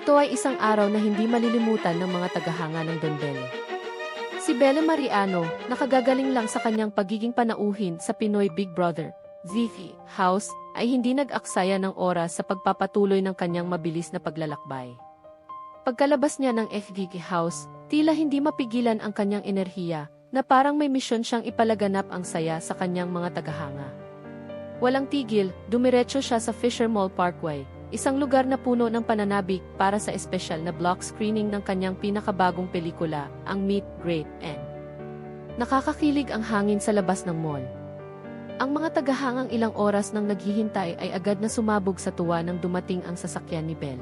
Ito ay isang araw na hindi malilimutan ng mga tagahanga ng Don. Si Bella Mariano, nakagagaling lang sa kanyang pagiging panauhin sa Pinoy Big Brother, ZV, House, ay hindi nag-aksaya ng oras sa pagpapatuloy ng kanyang mabilis na paglalakbay. Pagkalabas niya ng FGG House, tila hindi mapigilan ang kanyang enerhiya, na parang may misyon siyang ipalaganap ang saya sa kanyang mga tagahanga. Walang tigil, dumiretso siya sa Fisher Mall Parkway, isang lugar na puno ng pananabik para sa espesyal na block screening ng kanyang pinakabagong pelikula, ang Meet, Great, and Nakakakilig ang hangin sa labas ng mall. Ang mga tagahangang ilang oras nang naghihintay ay agad na sumabog sa tuwa nang dumating ang sasakyan ni Belle.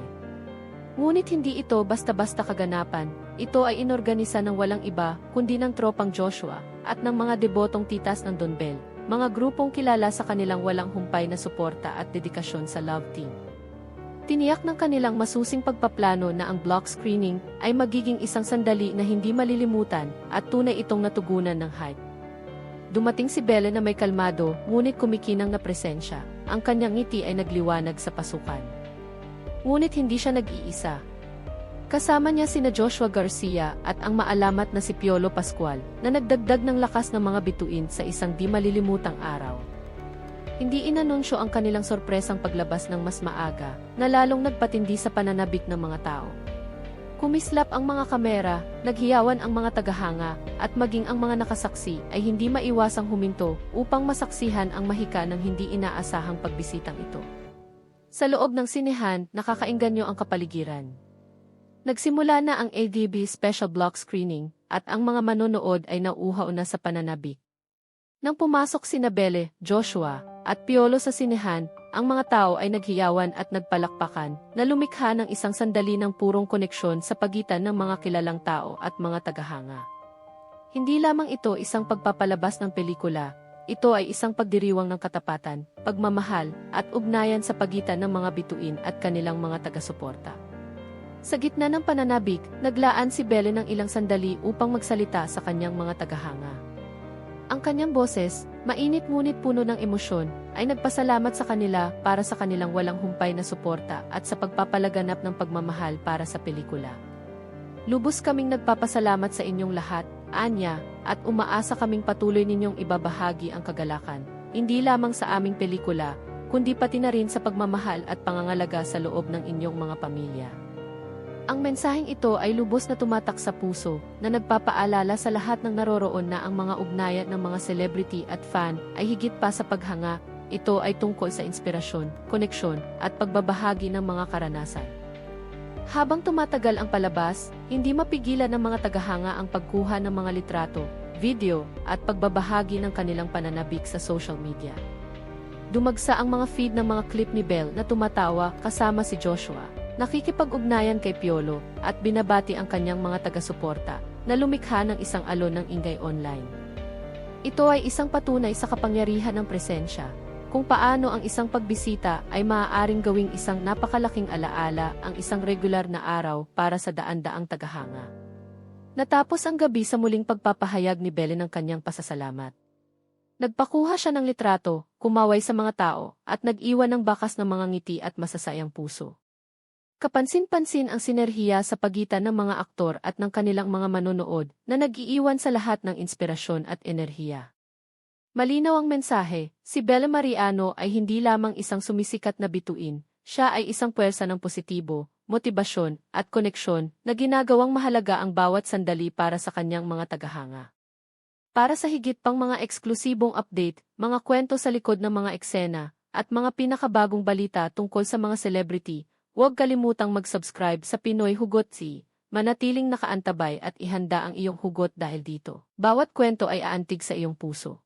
Ngunit hindi ito basta-basta kaganapan, ito ay inorganisa ng walang iba kundi ng tropang Joshua at ng mga debotong titas ng Don Bell, mga grupong kilala sa kanilang walang humpay na suporta at dedikasyon sa love team. Tiniyak ng kanilang masusing pagpaplano na ang block screening ay magiging isang sandali na hindi malilimutan at tunay itong natugunan ng hype. Dumating si Belle na may kalmado ngunit kumikinang na presensya, ang kanyang ngiti ay nagliwanag sa pasukan. Ngunit hindi siya nag-iisa. Kasama niya sina Joshua Garcia at ang maalamat na si Piolo Pascual na nagdagdag ng lakas ng mga bituin sa isang di malilimutang araw. Hindi inanunsyo ang kanilang sorpresang paglabas ng mas maaga na lalong nagpatindi sa pananabik ng mga tao. Kumislap ang mga kamera, naghiyawan ang mga tagahanga, at maging ang mga nakasaksi ay hindi maiwasang huminto upang masaksihan ang mahika ng hindi inaasahang pagbisitang ito. Sa loob ng sinehan, nakakainganyo ang kapaligiran. Nagsimula na ang ADB Special Block Screening at ang mga manonood ay nauuhaw na sa pananabik. Nang pumasok si Nabele, Joshua, at Piolo sa sinehan, ang mga tao ay naghiyawan at nagpalakpakan na lumikha ng isang sandali ng purong koneksyon sa pagitan ng mga kilalang tao at mga tagahanga. Hindi lamang ito isang pagpapalabas ng pelikula, ito ay isang pagdiriwang ng katapatan, pagmamahal, at ugnayan sa pagitan ng mga bituin at kanilang mga taga-suporta. Sa gitna ng pananabik, naglaan si Belle ng ilang sandali upang magsalita sa kanyang mga tagahanga. Ang kanyang boses, mainit ngunit puno ng emosyon, ay nagpasalamat sa kanila para sa kanilang walang humpay na suporta at sa pagpapalaganap ng pagmamahal para sa pelikula. Lubos kaming nagpapasalamat sa inyong lahat, Anya, at umaasa kaming patuloy ninyong ibabahagi ang kagalakan, hindi lamang sa aming pelikula, kundi pati na rin sa pagmamahal at pangangalaga sa loob ng inyong mga pamilya. Ang mensaheng ito ay lubos na tumatak sa puso, na nagpapaalala sa lahat ng naroroon na ang mga ugnayan ng mga celebrity at fan ay higit pa sa paghanga, ito ay tungkol sa inspirasyon, koneksyon, at pagbabahagi ng mga karanasan. Habang tumatagal ang palabas, hindi mapigilan ng mga tagahanga ang pagkuha ng mga litrato, video, at pagbabahagi ng kanilang pananabik sa social media. Dumagsa ang mga feed ng mga clip ni Belle na tumatawa kasama si Joshua, nakikipag-ugnayan kay Piolo, at binabati ang kanyang mga taga-suporta na lumikha ng isang alon ng ingay online. Ito ay isang patunay sa kapangyarihan ng presensya, kung paano ang isang pagbisita ay maaaring gawing isang napakalaking alaala ang isang regular na araw para sa daan-daang tagahanga. Natapos ang gabi sa muling pagpapahayag ni Belle ng kanyang pasasalamat. Nagpakuha siya ng litrato, kumaway sa mga tao, at nag-iwan ng bakas ng mga ngiti at masasayang puso. Kapansin-pansin ang sinerhiya sa pagitan ng mga aktor at ng kanilang mga manonood na nag-iiwan sa lahat ng inspirasyon at enerhiya. Malinaw ang mensahe, si Bella Mariano ay hindi lamang isang sumisikat na bituin, siya ay isang puwersa ng positibo, motibasyon, at koneksyon na ginagawang mahalaga ang bawat sandali para sa kanyang mga tagahanga. Para sa higit pang mga eksklusibong update, mga kwento sa likod ng mga eksena, at mga pinakabagong balita tungkol sa mga celebrity, huwag kalimutang mag-subscribe sa Pinoy Hugot Si, manatiling nakaantabay at ihanda ang iyong hugot dahil dito. Bawat kwento ay aantig sa iyong puso.